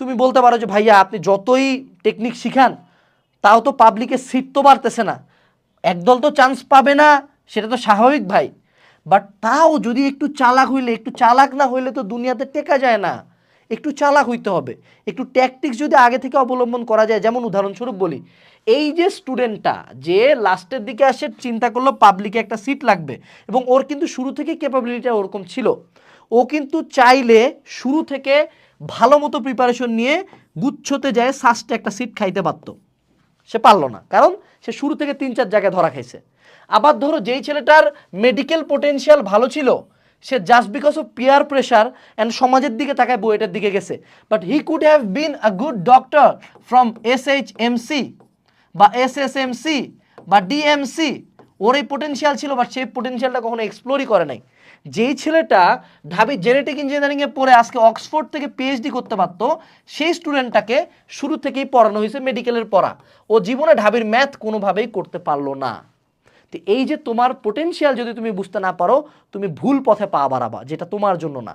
তুমি বলতে পারো যে, ভাইয়া, আপনি যতই টেকনিক শিখান, তাও তো পাবলিকের সিট তো বাড়তেছে না। একদল তো চান্স পাবে না, সেটা তো স্বাভাবিক ভাই। বাট তাও যদি একটু চালাক হইলে, একটু চালাক না হইলে তো দুনিয়াতে টেকা যায় না। একটু চালাক হইতে হবে। একটু ট্যাকটিক্স যদি আগে থেকে অবলম্বন করা যায়, যেমন উদাহরণস্বরূপ বলি, এই যে স্টুডেন্টটা যে লাস্টের দিকে আসে, চিন্তা করল পাবলিকে একটা সিট লাগবে এবং ওর কিন্তু শুরু থেকে ক্যাপাবিলিটিটা ওরকম ছিল। ও কিন্তু চাইলে শুরু থেকে ভালো মতো প্রিপারেশন নিয়ে গুচ্ছতে যায় সাস্টে একটা সিট খাইতে পারতো সে পারল না, কারণ সে শুরু থেকে তিন চার জায়গায় ধরা খাইছে। আবার ধরো যেই ছেলেটার মেডিকেল পোটেনশিয়াল ভালো ছিল, সে just because of peer pressure and সমাজের দিকে তাকায় বইটার দিকে গেছে। But he could have been a good doctor from S H M C বা এস এস এম সি বা ডিএমসি ওর এই পোটেনশিয়াল ছিল বাট সেই পোটেনশিয়ালটা কখনো এক্সপ্লোরই করে নাই। যেই ছেলেটা ঢাবি জেনেটিক ইঞ্জিনিয়ারিংয়ে পড়ে আজকে অক্সফোর্ড থেকে পিএইচডি করতে পারত, সেই স্টুডেন্টটাকে শুরু থেকেই পড়ানো হয়েছে মেডিকেলের পড়া। ও জীবনে ঢাবির ম্যাথ কোনোভাবেই করতে পারল না। তো এই যে তোমার পোটেনশিয়াল যদি তুমি বুঝতে না পারো, তুমি ভুল পথে পা বাড়াবা, যেটা তোমার জন্য না।